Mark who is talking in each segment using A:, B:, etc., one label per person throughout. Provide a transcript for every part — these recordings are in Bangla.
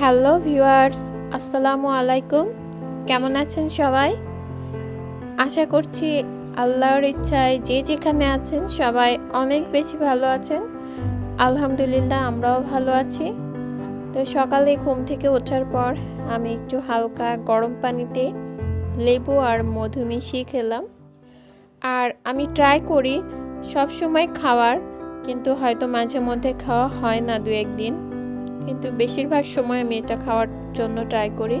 A: হ্যালো ভিউয়ার্স, আসসালামু আলাইকুম। কেমন আছেন সবাই? আশা করছি আল্লাহর ইচ্ছায় যে যেখানে আছেন সবাই অনেক বেশি ভালো আছেন। আলহামদুলিল্লাহ, আমরাও ভালো আছি। তো সকালে ঘুম থেকে ওঠার পর আমি একটু হালকা গরম পানিতে লেবু আর মধু মিশিয়ে খেলাম। আর আমি ট্রাই করি সব সময় খাওয়ার, কিন্তু হয়তো মাঝে মধ্যে খাওয়া হয় না দু একদিন কিন্তু বেশিরভাগ সময় আমি এটা খাওয়ার জন্য ট্রাই করি।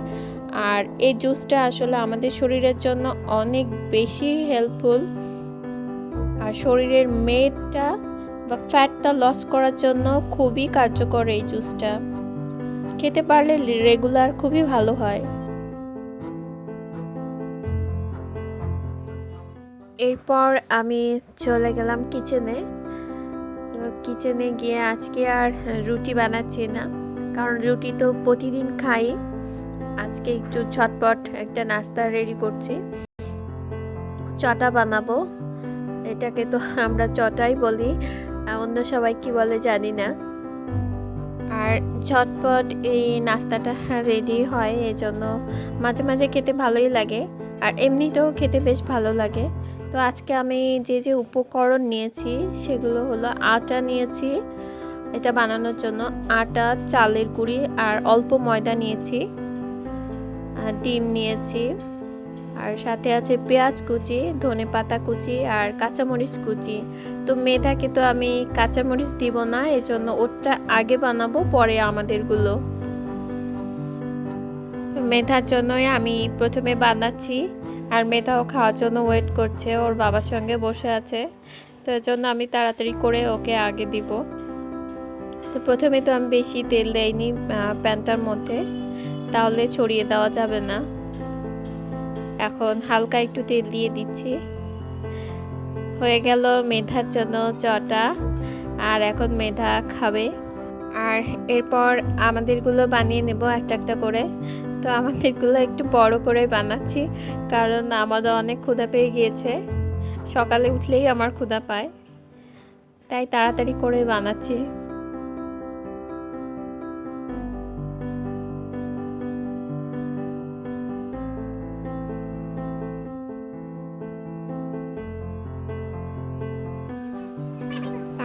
A: আর এই জুসটা আসলে আমাদের শরীরের জন্য অনেক বেশি হেল্পফুল আর শরীরের মেদটা বা ফ্যাটটা লস করার জন্য খুবই কার্যকর এই জুসটা খেতে পারলে রেগুলার খুবই ভালো হয়। এরপর আমি চলে গেলাম কিচেনে কিচেনে গিয়ে আজকে আর রুটি বানাচ্ছি না। কারণ রুটি তো প্রতিদিন খাই। আজকে একটু ছটপট একটা নাস্তা রেডি করছি। চটা বানাবো। এটাকে তো আমরা চটাই বলি। অন্য সবাই কি বলে জানি না। আর ঝটপট এই নাস্তাটা রেডি হয়, এজন্য মাঝে মাঝে খেতে ভালোই লাগে। আর এমনিতেও খেতে বেশ ভালো লাগে। তো আজকে আমি যে যে উপকরণ নিয়েছি সেগুলো হলো আটা নিয়েছি। এটা বানানোর জন্য আটা, চালের গুঁড়ি আর অল্প ময়দা নিয়েছি। আর ডিম নিয়েছি। আর সাথে আছে পেঁয়াজ কুচি, ধনে পাতা কুচি আর কাঁচামরিচ কুচি। তো মেধাকে তো আমি কাঁচামরিচ দিব না, এজন্য ওরটা আগে বানাবো, পরে আমাদেরগুলো। মেধার জন্যই আমি প্রথমে বানাচ্ছি। আর মেধাও খাওয়ার জন্য ওয়েট করছে, ওর বাবার সঙ্গে বসে আছে। তো এর জন্য আমি তাড়াতাড়ি করে ওকে আগে দিব। তো প্রথমে তো আমি বেশি তেল দেয়নি প্যানটার মধ্যে। তাহলে ছড়িয়ে দেওয়া যাবে না। এখন হালকা একটু তেল দিয়ে দিচ্ছি। হয়ে গেল মেধার জন্য চটা, আর এখন মেধা খাবে। আর এরপর আমাদেরগুলো বানিয়ে নেব একটা একটা করে। তো আমাদেরগুলো একটু বড় করে বানাচ্ছি, কারণ আমাদের অনেক ক্ষুধা পেয়ে গিয়েছে। সকালে উঠলেই আমার ক্ষুধা পায়, তাই তাড়াতাড়ি করে বানাচ্ছি।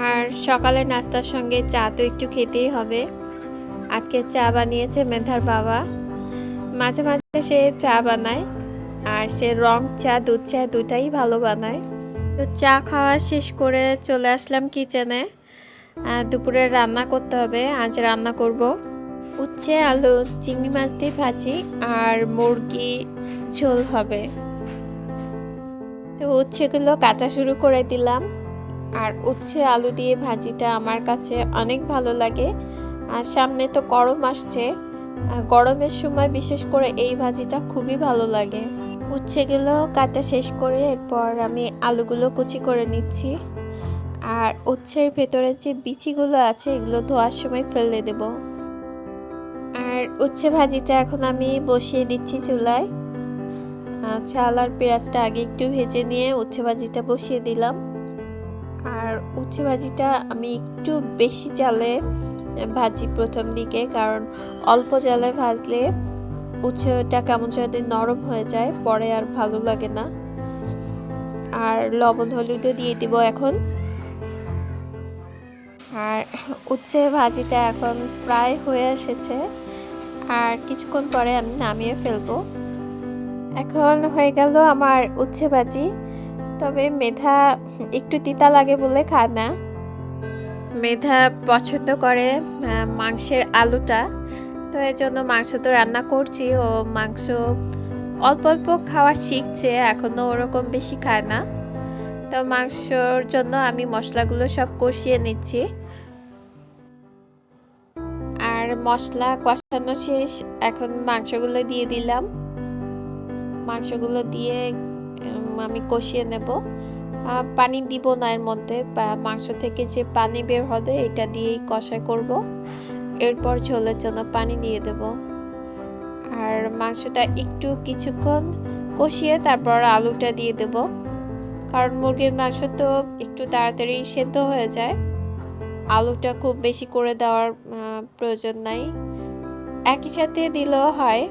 A: আর সকালে নাস্তার সঙ্গে চা তো একটু খেতেই হবে। আজকে চা বানিয়েছে মেধার বাবা। মাঝে মাঝে সে চা বানায় আর সে রং চা, দুধ চা দুটাই ভালো বানায়। তো চা খাওয়া শেষ করে চলে আসলাম কিচেনে। দুপুরে রান্না করতে হবে, আজ রান্না করব উচ্ছে, আলু, চিংড়ি মাছ দিয়ে ভাজি আর মুরগি ঝোল হবে। তো উচ্ছেগুলো কাটা শুরু করে দিলাম আর উচ্ছে, আলু দিয়ে ভাজিটা আমার কাছে অনেক ভালো লাগে। আর সামনে তো গরম আসছে গরমের সময় বিশেষ করে এই ভাজিটা খুবই ভালো লাগে। উচ্ছেগুলো কাটা শেষ করে এরপর আমি আলুগুলো কুচি করে নিচ্ছি। আর উচ্ছের ভেতরে যে বিচিগুলো আছে, এগুলো ধোয়ার সময় ফেলে দেব। আর উচ্ছে ভাজিটা এখন আমি বসিয়ে দিচ্ছি চুলায়। চাল আর পেঁয়াজটা আগে একটু ভেজে নিয়ে উচ্ছে ভাজিটা বসিয়ে দিলাম। আর উচ্ছে ভাজিটা আমি একটু বেশি চালে ভাজি প্রথম দিকে, কারণ অল্প জালে ভাজলে উচ্ছেটা কেমন যদি নরম হয়ে যায়, পরে আর ভালো লাগে না। আর লবণ, হলুদও দিয়ে দিব এখন। আর উচ্ছে ভাজিটা এখন প্রায় হয়ে এসেছে। আর কিছুক্ষণ পরে আমি নামিয়ে ফেলব। এখন হয়ে গেল আমার উচ্ছে ভাজি। তবে মেধা একটু তিতা লাগে বলে খায় না। মেধা পছন্দ করে মাংসের আলুটা। তো এর জন্য মাংস তো রান্না করছি ও মাংস অল্প অল্প খাওয়া শিখছে এখনও ওরকম বেশি খায় না। তো মাংসর জন্য আমি মশলাগুলো সব কষিয়ে নিচ্ছি। আর মশলা কষানো শেষ, এখন মাংসগুলো দিয়ে দিলাম। মাংসগুলো দিয়ে আমি কষিয়ে নেব। পানি দিব না এর মধ্যে মাংস থেকে যে পানি বের হবে এটা দিয়েই কষা করব। এরপর ঝোলের জন্য পানি দিয়ে দেব। আর মাংসটা একটু কিছুক্ষণ কষিয়ে তারপর আলুটা দিয়ে দেব। কারণ মুরগির মাংস তো একটু তাড়াতাড়ি সেদ্ধ হয়ে যায়। আলুটা খুব বেশি করে দেওয়ার প্রয়োজন নাই। একই সাথে দিলেও হয়।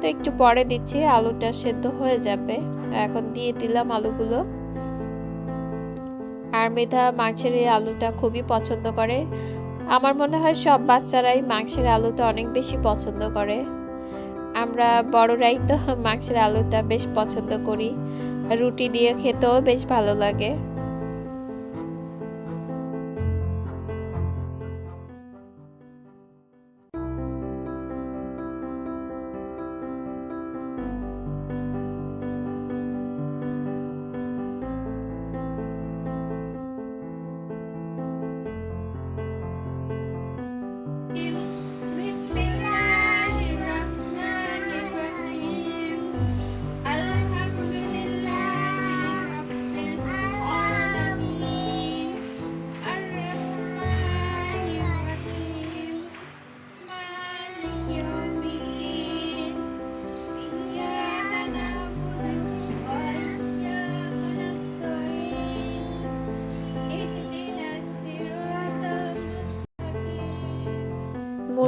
A: তো একটু পরে দিচ্ছি, আলুটা সেদ্ধ হয়ে যাবে। এখন দিয়ে দিলাম আলুগুলো। আর মেধা মাংসের এই আলুটা খুবই পছন্দ করে। আমার মনে হয় সব বাচ্চারাই মাংসের আলুটা অনেক বেশি পছন্দ করে। আমরা বড়রাই তো মাংসের আলুটা বেশ পছন্দ করি। রুটি দিয়ে খেতেও বেশ ভালো লাগে।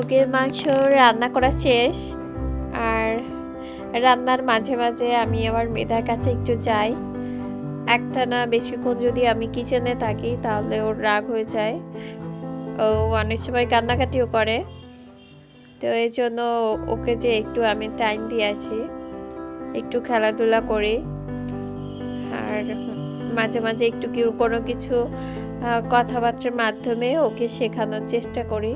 A: মুরগির মাংস রান্না করা শেষ। আর রান্নার মাঝে মাঝে আমি আমার মেধার কাছে একটু যাই। একটা না বেশিক্ষণ যদি আমি কিচেনে থাকি, তাহলে ওর রাগ হয়ে যায়। ও অনেক সময় কান্নাকাটিও করে। তো এই জন্য ওকে যে একটু আমি টাইম দিয়ে আসি, একটু খেলাধুলা করি। আর মাঝে মাঝে একটু কোনো কিছু কথাবার্তার মাধ্যমে ওকে শেখানোর চেষ্টা করি।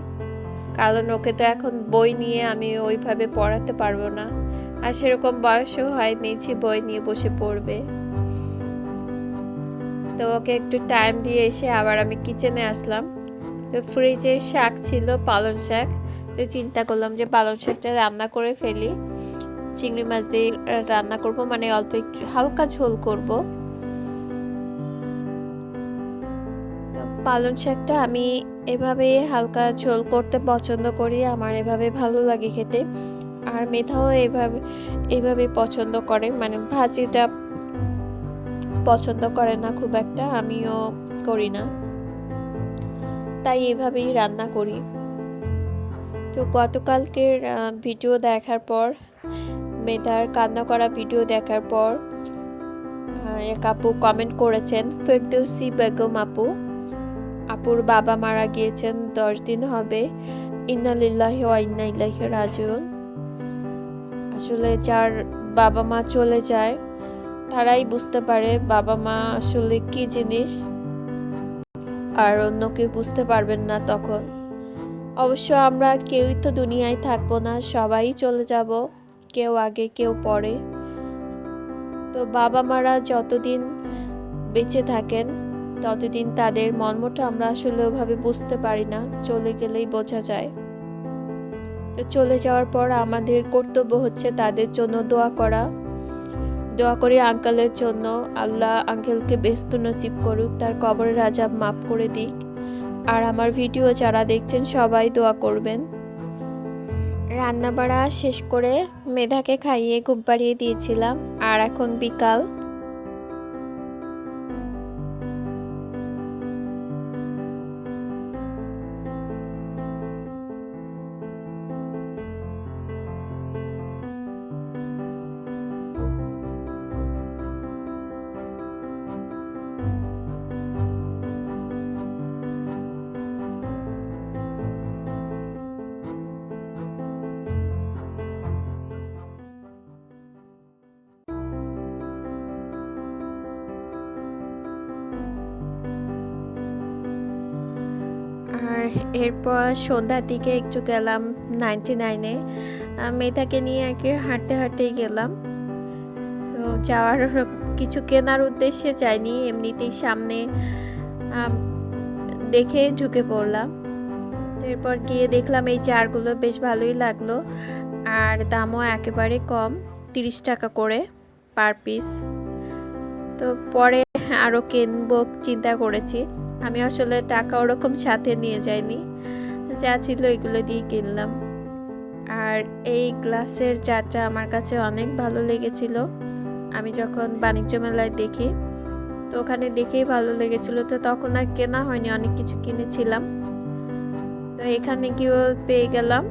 A: কারণ ওকে তো এখন বই নিয়ে আমি ওইভাবে পড়াতে পারব না। আর সেরকম বয়সও হয়নি যে বই নিয়ে বসে পড়বে। তো ওকে একটু টাইম দিয়ে এসে আবার আমি কিচেনে আসলাম। তো ফ্রিজে শাক ছিল, পালং শাক। তো চিন্তা করলাম যে পালং শাকটা রান্না করে ফেলি। চিংড়ি মাছ দিয়ে রান্না করব মানে অল্প একটু হালকা ঝোল করব। পালং শাকটা আমি এভাবে হালকা ঝোল করতে পছন্দ করি, আমার এভাবে ভালো লাগে খেতে। আর মেধাও এভাবে এভাবে পছন্দ করে মানে ভাজিটা পছন্দ করে না খুব একটা, আমিও করি না। তাই এভাবেই রান্না করি। তো গতকালকের ভিডিও দেখার পর, মেধার কান্না করা ভিডিও দেখার পর এক আপু কমেন্ট করেছেন, ফেরদৌসি বেগম আপু। আপুর বাবা মারা গিয়েছেন দশ দিন হবে। ইন্নালিল্লাহি ইন্না ইলাইহি রাজিউন। আসলে যার বাবা মা চলে যায়, তারাই বুঝতে পারে বাবা মা আসলে কি জিনিস। আর অন্য কেউ বুঝতে পারবেন না তখন। অবশ্য আমরা কেউই তো দুনিয়ায় থাকব না, সবাই চলে যাব, কেউ আগে, কেউ পরে। তো বাবা মারা যতদিন বেঁচে থাকেন ততদিন তাদের মর্মটা আমরা আসলে ওভাবে বুঝতে পারি না, চলে গেলেই বোঝা যায়। তো চলে যাওয়ার পর আমাদের কর্তব্য হচ্ছে তাদের জন্য দোয়া করা। দোয়া করি আঙ্কেলের জন্য, আল্লাহ আঙ্কেলকে ব্যস্ত নসিব করুক, তার কবরের আজাব মাফ করে দিক। আর আমার ভিডিও যারা দেখছেন সবাই দোয়া করবেন। রান্না বাড়া শেষ করে মেধাকে খাইয়ে ঘুম পাড়িয়ে দিয়েছিলাম, আর এখন বিকাল। এরপর সন্ধ্যার দিকে একটু গেলাম নাইনটি নাইনে। মেয়েটাকে নিয়ে আর কি হাঁটতে হাঁটতেই গেলাম। তো যাওয়ার কিছু কেনার উদ্দেশ্যে যাইনি, এমনিতেই সামনে দেখে ঢুকে পড়লাম। এরপর গিয়ে দেখলাম এই চারগুলো বেশ ভালোই লাগল, আর দামও একেবারে কম, তিরিশ টাকা করে পার পিস। তো পরে আরও কিনবো, চিন্তা করেছি। আমি আসলে টাকা ওরকম সাথে নিয়ে যাইনি। যা ছিল এগুলো দিয়ে কিনলাম। আর এই গ্লাসের চাটা আমার কাছে অনেক ভালো লেগেছিল। আমি যখন বাণিজ্য মেলায় দেখি, তো ওখানে দেখেই ভালো লেগেছিল। তো তখন আর কেনা হয়নি, অনেক কিছু কিনেছিলাম। তো এখানে গিয়েও পেয়ে গেলাম।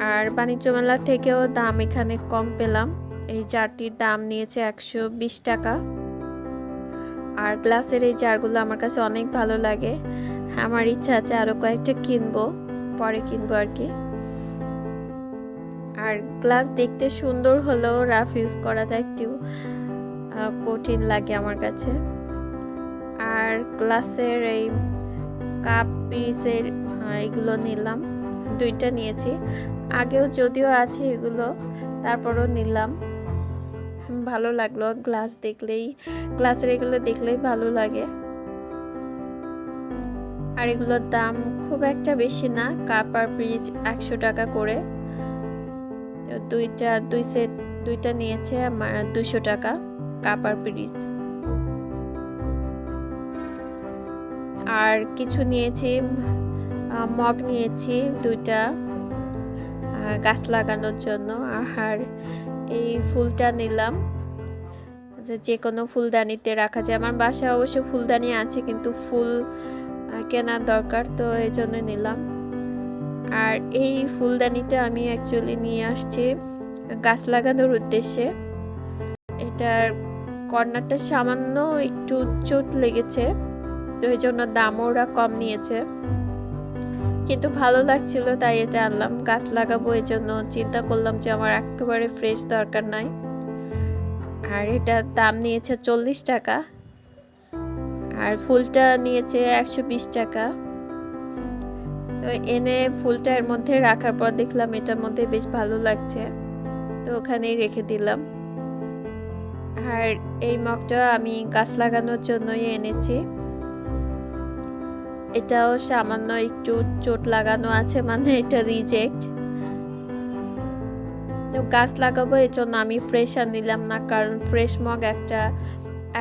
A: আর বাণিজ্য মেলা থেকেও দাম এখানে কম পেলাম। এই জারটির দাম নিয়েছে একশো বিশ টাকা। আর গ্লাসের এই জারগুলো আমার কাছে অনেক ভালো লাগে। আমার ইচ্ছা আছে আরও কয়েকটা কিনবো, পরে কিনবো আর কি। আর গ্লাস দেখতে সুন্দর হলেও রাফ ইউজ করাটা একটু কঠিন লাগে আমার কাছে। আর গ্লাসের এই কাপ পিসের এগুলো নিলাম, দুইটা নিয়েছি। আগেও যদিও আছে এগুলো, তারপরও নিলাম। ভালো লাগল গ্লাস দেখলেই গ্লাসের এগুলো দেখলেই ভালো লাগে। আর এগুলোর দাম খুব একটা বেশি না কাপ আর একশো টাকা করে। দুইটা, দুই সেট দুইটা নিয়েছে আমার দুশো টাকা কাপ আর আর কিছু নিয়েছি মগ নিয়েছি দুইটা গাছ লাগানোর জন্য, আর এই ফুলটা নিলাম। যে কোনো ফুলদানিতে রাখা যায়। আমার বাসায় অবশ্য ফুলদানি আছে, কিন্তু ফুল কেনার দরকার, তো এই জন্য নিলাম। আর এই ফুলদানিটা আমি অ্যাকচুয়ালি নিয়ে আসছি গাছ লাগানোর উদ্দেশ্যে। এটার কর্নারটা সামান্য একটু চোট লেগেছে, তো এই জন্য দামও ওরা কম নিয়েছে। কিন্তু ভালো লাগছিল, তাই এটা আনলাম। গাছ লাগাবো এই জন্য চিন্তা করলাম যে আমার একেবারে ফ্রেশ দরকার নাই। আর এটা দাম নিয়েছে চল্লিশ টাকা। আর ফুলটা নিয়েছে একশো বিশ টাকা। তো এনে ফুলটা এর মধ্যে রাখার পর দেখলাম এটার মধ্যে বেশ ভালো লাগছে। তো ওখানেই রেখে দিলাম। আর এই মগটা আমি গাছ লাগানোর জন্যই এনেছি। এটাও সামান্য একটু চোট লাগানো আছে মানে এটা রিজেক্ট তো গাছ লাগাবো এর জন্য আমি ফ্রেশ আর নিলাম না, কারণ ফ্রেশ মগ একটা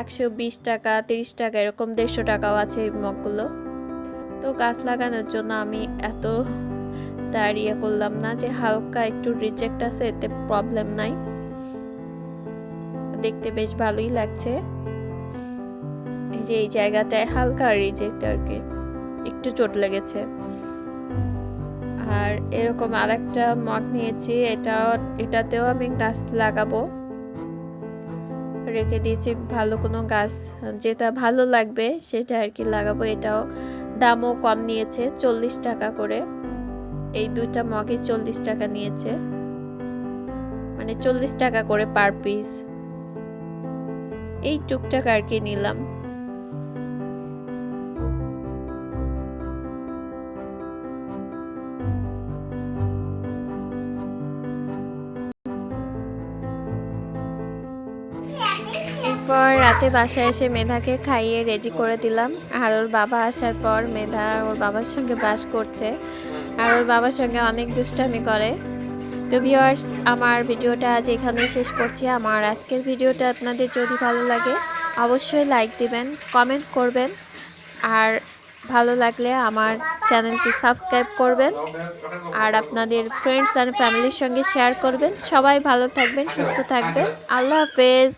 A: একশো বিশ টাকা, তিরিশ টাকা, এরকম দেড়শো টাকাও আছে এই মগগুলো তো গাছ লাগানোর জন্য আমি এত দাঁড়িয়ে করলাম না যে হালকা একটু রিজেক্ট আছে, এতে প্রবলেম নাই। দেখতে বেশ ভালোই লাগছে। এই যে, এই জায়গাটায় হালকা রিজেক্ট আর কি। একটু চোট লেগেছে। আর এরকম আর একটা মগ নিয়েছি এটা এটাতেও আমি গাছ লাগাবো। রেখে দিয়েছি ভালো কোনো গাছ, যেটা ভালো লাগবে সেটা আর কি লাগাবো, এটাও দামও কম নিয়েছে, চল্লিশ টাকা করে। এই দুইটা মগে চল্লিশ টাকা নিয়েছে। মানে চল্লিশ টাকা করে পার পিস এই টুকটাক আর কি নিলাম। এরপর রাতে বাসায় এসে মেধাকে খাইয়ে রেডি করে দিলাম। আর ওর বাবা আসার পর মেধা ওর বাবার সঙ্গে বাস করছে। আর ওর বাবার সঙ্গে অনেক দুষ্টামি করে। তো ভিউয়ার্স আমার ভিডিওটা আজ এখানেই শেষ করছি। আমার আজকের ভিডিওটা আপনাদের যদি ভালো লাগে, অবশ্যই লাইক দিবেন কমেন্ট করবেন। আর ভালো লাগলে আমার চ্যানেলটি সাবস্ক্রাইব করবেন। আর আপনাদের ফ্রেন্ডস আর ফ্যামিলির সঙ্গে শেয়ার করবেন। সবাই ভালো থাকবেন, সুস্থ থাকবেন। আল্লাহ হাফেজ।